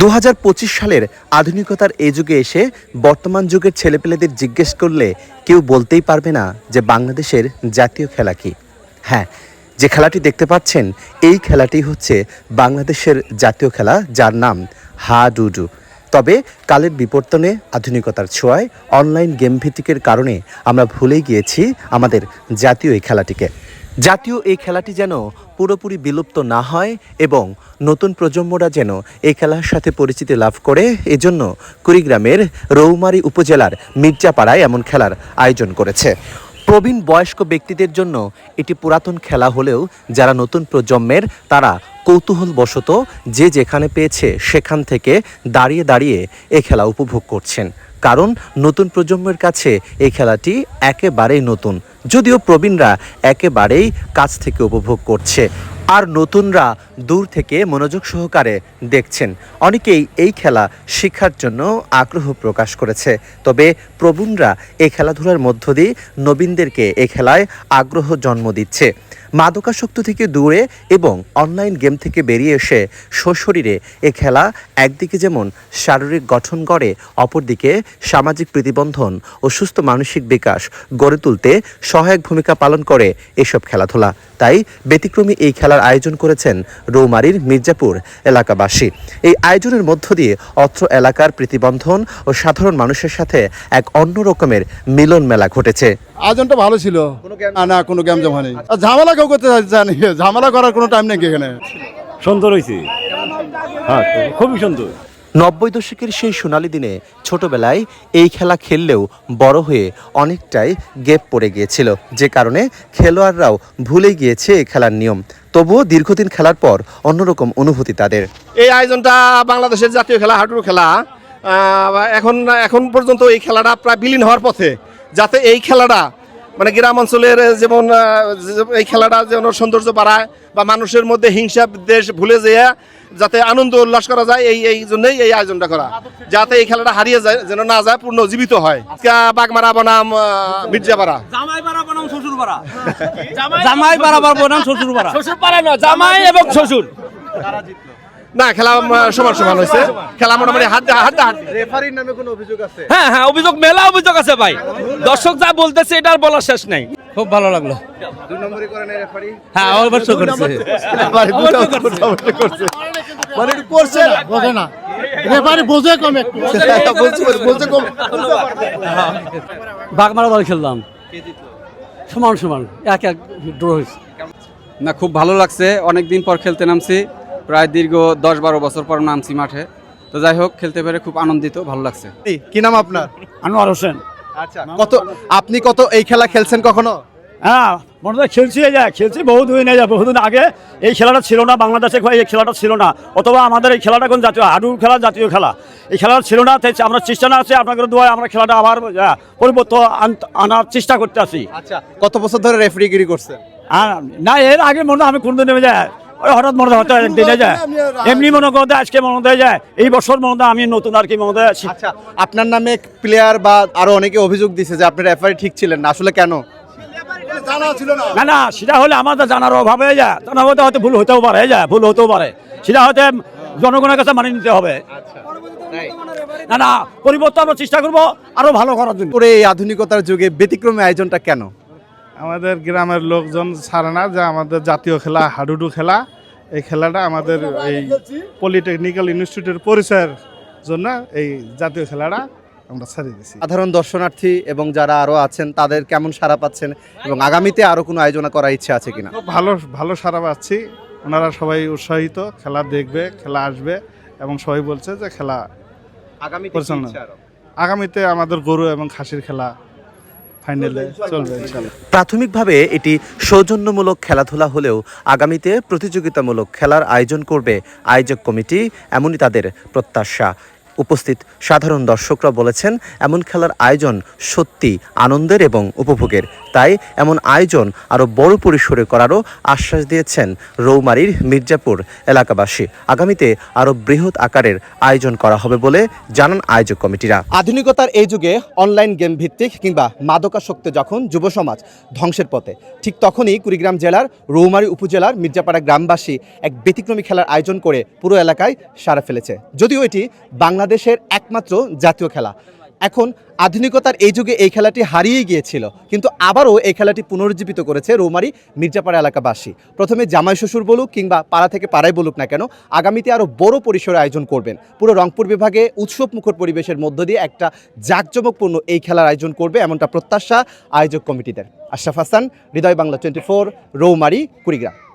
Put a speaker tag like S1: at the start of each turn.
S1: দু হাজার পঁচিশ সালের আধুনিকতার এই যুগে এসে বর্তমান যুগের ছেলেপেলেদের জিজ্ঞেস করলে কেউ বলতেই পারবে না যে বাংলাদেশের জাতীয় খেলা কি। হ্যাঁ যে খেলাটি দেখতে পাচ্ছেন, এই খেলাটি হচ্ছে বাংলাদেশের জাতীয় খেলা যার নাম হা ডুডু তবে কালের বিবর্তনে আধুনিকতার ছোঁয়ায় অনলাইন গেম ভিত্তিকের কারণে আমরা ভুলেই গিয়েছি আমাদের জাতীয় এই খেলাটিকে। জাতীয় এই খেলাটি যেন পুরোপুরি বিলুপ্ত না হয় এবং নতুন প্রজন্মরা যেন এই খেলার সাথে পরিচিতি লাভ করে, এজন্য কুড়িগ্রামের রৌমারী উপজেলার মির্জাপাড়ায় এমন খেলার আয়োজন করেছে। প্রবীণ বয়স্ক ব্যক্তিদের জন্য এটি পুরাতন খেলা হলেও যারা নতুন প্রজন্মের, তারা কৌতূহলবশত যে যেখানে পেয়েছে সেখান থেকে দাঁড়িয়ে দাঁড়িয়ে এ খেলা উপভোগ করছেন। কারণ নতুন প্রজন্মের কাছে এই খেলাটি একেবারেই নতুন। যদিও প্রবীণরা একেবারেই কাছ থেকে উপভোগ করছে, আর নতুনরা দূর থেকে মনোযোগ সহকারে দেখছেন। অনেকেই এই খেলা শিক্ষার জন্য আগ্রহ প্রকাশ করেছে, তবে প্রবীণরা এই খেলাধুলার মধ্য দিয়ে নবীনদেরকে এই খেলায় আগ্রহ জন্ম দিচ্ছে। মাদকাসক্ত থেকে দূরে এবং অনলাইন গেম থেকে বেরিয়ে এসে সশরীরে এ খেলা একদিকে যেমন শারীরিক গঠন করে অপরদিকে সামাজিক প্রতিবন্ধন ও সুস্থ মানসিক বিকাশ গড়ে তুলতে সহায়ক ভূমিকা পালন করে এসব খেলাধুলা। তাই ব্যতিক্রমী এই খেলার আয়োজন করেছেন রৌমারির মির্জাপুর এলাকাবাসী। এই আয়োজনের মধ্য দিয়ে অত্র এলাকার প্রতিবন্ধন ও সাধারণ মানুষের সাথে এক অন্য রকমের মিলন মেলা ঘটেছে।
S2: আয়োজনটা ভালো ছিল। না না কোনো গ্যাম জমা নেই। আর ঝামেলা কেউ করতে জানি ঝামেলা করার কোনো টাইম নেই এখানে।
S3: সুন্দর হয়েছে। হ্যাঁ খুবই সুন্দর।
S1: নব্বই দশকের সেই সোনালী দিনে ছোটবেলায় এই খেলা খেললেও বড় হয়ে অনেকটাই গেপ পড়ে গিয়েছিল। যে কারণে খেলোয়াড়রাও ভুলে গিয়েছে এই খেলার নিয়ম। তবুও দীর্ঘদিন খেলার পর অন্যরকম অনুভূতি তাদের।
S4: এই আয়োজনটা বাংলাদেশের জাতীয় খেলা হাডুডু খেলা। এখন এখন পর্যন্ত এই খেলাটা প্রায় বিলীন হওয়ার পথে যাতে এই খেলাটা মানে গ্রাম অঞ্চলের যেমন এই খেলাটা যেন সৌন্দর্য বাড়ায় বা মানুষের মধ্যে হিংসা দেশ ভুলে যেয়ে যাতে আনন্দ উল্লাস করা যায় এই এই জন্যই এই আয়োজনটা করা। যাতে এই খেলাটা হারিয়ে যায় যেন না যায় পূর্ণ জীবিত হয়। বাগমারা বনাম মির্জাপাড়া
S5: জামাই পাড়া বনাম শ্বশুর পাড়া জামাই পাড়া বনাম শ্বশুর পাড়া নয় জামাই এবং শ্বশুর।
S4: না খেলা সমান সমান হয়েছে খেলা মোটামুটি হাত হাত হাত
S5: হ্যাঁ হ্যাঁ অভিযোগ মেলা অভিযোগ আছে ভাই দর্শক যা বলতেছে এটা আর বলার শেষ নাই খুব ভালো লাগল হ্যাঁ অবশ্যই করছে
S2: মানে একটু করছে বোঝে না রেফারি বোঝে কম একটু বলছে বলছে কম
S6: বাগমারা দল খেললাম সমান সমান এক এক ড্র হয়েছে
S7: না খুব ভালো লাগছে অনেক দিন পর খেলতে নামছি প্রায় দীর্ঘ দশ বারো বছর পর নামছি মাঠে। তো যাই হোক খেলতে পেরে খুব আনন্দিত ভালো লাগছে।
S2: কি নাম আপনার?
S6: আনোয়ার হোসেন।
S2: আচ্ছা কত আপনি কত এই খেলা খেলছেন কখনো?
S6: হ্যাঁ মনে হয় খেলছি এই যায় খেলছি বহুদিন এই যায় বহুদিন আগে। এই খেলাটা ছিল না বাংলাদেশে এই খেলাটা ছিল না। অথবা আমাদের এই খেলাটা কোন জাতীয়? হাডুর খেলা জাতীয় খেলা। এই খেলাটা ছিল না তাই আমরা চেষ্টা না আছে আপনাদের দোয়ায় আমরা খেলাটা আবার আহ, পরিবর্তন আন- আনার চেষ্টা করতে আছি।
S2: আচ্ছা কত বছর ধরে রেফারিগিরি করছেন?
S6: আর না এর আগে মনে হয় আমি কোনদিন নেমে যায় হঠাৎ মনে হয় হয়তো যায়। এমনি মনে করতে আজকে মনে হয়ে যায় এই বছর মনে আমি নতুন আর কি মনে হয় আছি।
S2: আচ্ছা আপনার নামে প্লেয়ার বা আরও অনেকে অভিযোগ দিছে যে আপনি রেফারি ঠিক ছিলেন না আসলে কেন? না।
S6: না না সেটা হলে আমাদের জানার অভাব হয়ে যায়। জানা হতে হয়তো ভুল হতেও পারে হয়ে যায় ভুল হতেও পারে। সেটা হয়তো জনগণের কাছে মানিয়ে নিতে হবে। না না পরিবর্তন আমরা চেষ্টা করব আরও ভালো করার জন্য।
S2: এই আধুনিকতার যুগে ব্যতিক্রমী আয়োজনটা কেন?
S8: আমাদের গ্রামের লোকজন ছাড়ে না যে আমাদের জাতীয় খেলা হাডুডু খেলা। এই খেলাটা আমাদের এই পলিটেকনিক্যাল ইনস্টিটিউটের পরিচয়ের জন্য এই জাতীয় খেলাটা আমরা ছাড়িয়ে দিছি
S2: সাধারণ দর্শনার্থী এবং যারা আরও আছেন তাদের কেমন সাড়া পাচ্ছেন এবং আগামীতে আরও কোনো আয়োজন করার ইচ্ছা আছে কিনা?
S8: ভালো ভালো সারা পাচ্ছি। ওনারা সবাই উৎসাহিত খেলা দেখবে খেলা আসবে এবং সবাই বলছে যে খেলা আগামী পরিচালনা। আগামীতে আমাদের গরু এবং খাসির খেলা ফাইনালে চলবে
S1: প্রাথমিকভাবে এটি সৌজন্যমূলক খেলাধুলা হলেও আগামীতে প্রতিযোগিতামূলক খেলার আয়োজন করবে আয়োজক কমিটি, এমনই তাদের প্রত্যাশা। উপস্থিত সাধারণ দর্শকরা বলেছেন, এমন খেলার আয়োজন সত্যি আনন্দের এবং উপভোগের। তাই এমন আয়োজন আরও বড় পরিসরে করারও আশ্বাস দিয়েছেন রৌমারীর মির্জাপুর এলাকাবাসী। আগামীতে আরও বৃহৎ আকারের আয়োজন করা হবে বলে জানান আয়োজক কমিটিরা।
S2: আধুনিকতার এই যুগে অনলাইন গেম ভিত্তিক কিংবা মাদকাসক্ত যখন যুব সমাজ ধ্বংসের পথে, ঠিক তখনই কুড়িগ্রাম জেলার রৌমারী উপজেলার মির্জাপাড়া গ্রামবাসী এক ব্যতিক্রমী খেলার আয়োজন করে পুরো এলাকায় সারা ফেলেছে। যদিও এটি বাংলাদেশের একমাত্র জাতীয় খেলা। এখন আধুনিকতার এই যুগে এই খেলাটি হারিয়ে গিয়েছিল। কিন্তু আবারও এই খেলাটি পুনরুজ্জীবিত করেছে রৌমারি মির্জাপাড়া এলাকাবাসী। প্রথমে জামাই শ্বশুর বলুক কিংবা পাড়া থেকে পাড়ায় বলুক না কেন, আগামীতে আরও বড় পরিসরে আয়োজন করবেন। পুরো রংপুর বিভাগে উৎসব মুখর পরিবেশের মধ্য দিয়ে একটা জাঁকজমকপূর্ণ এই খেলার আয়োজন করবে এমনটা প্রত্যাশা আয়োজক কমিটিদের। Ashraf Hasan, Hridoy Bangla twenty four, Roumari, Kurigram.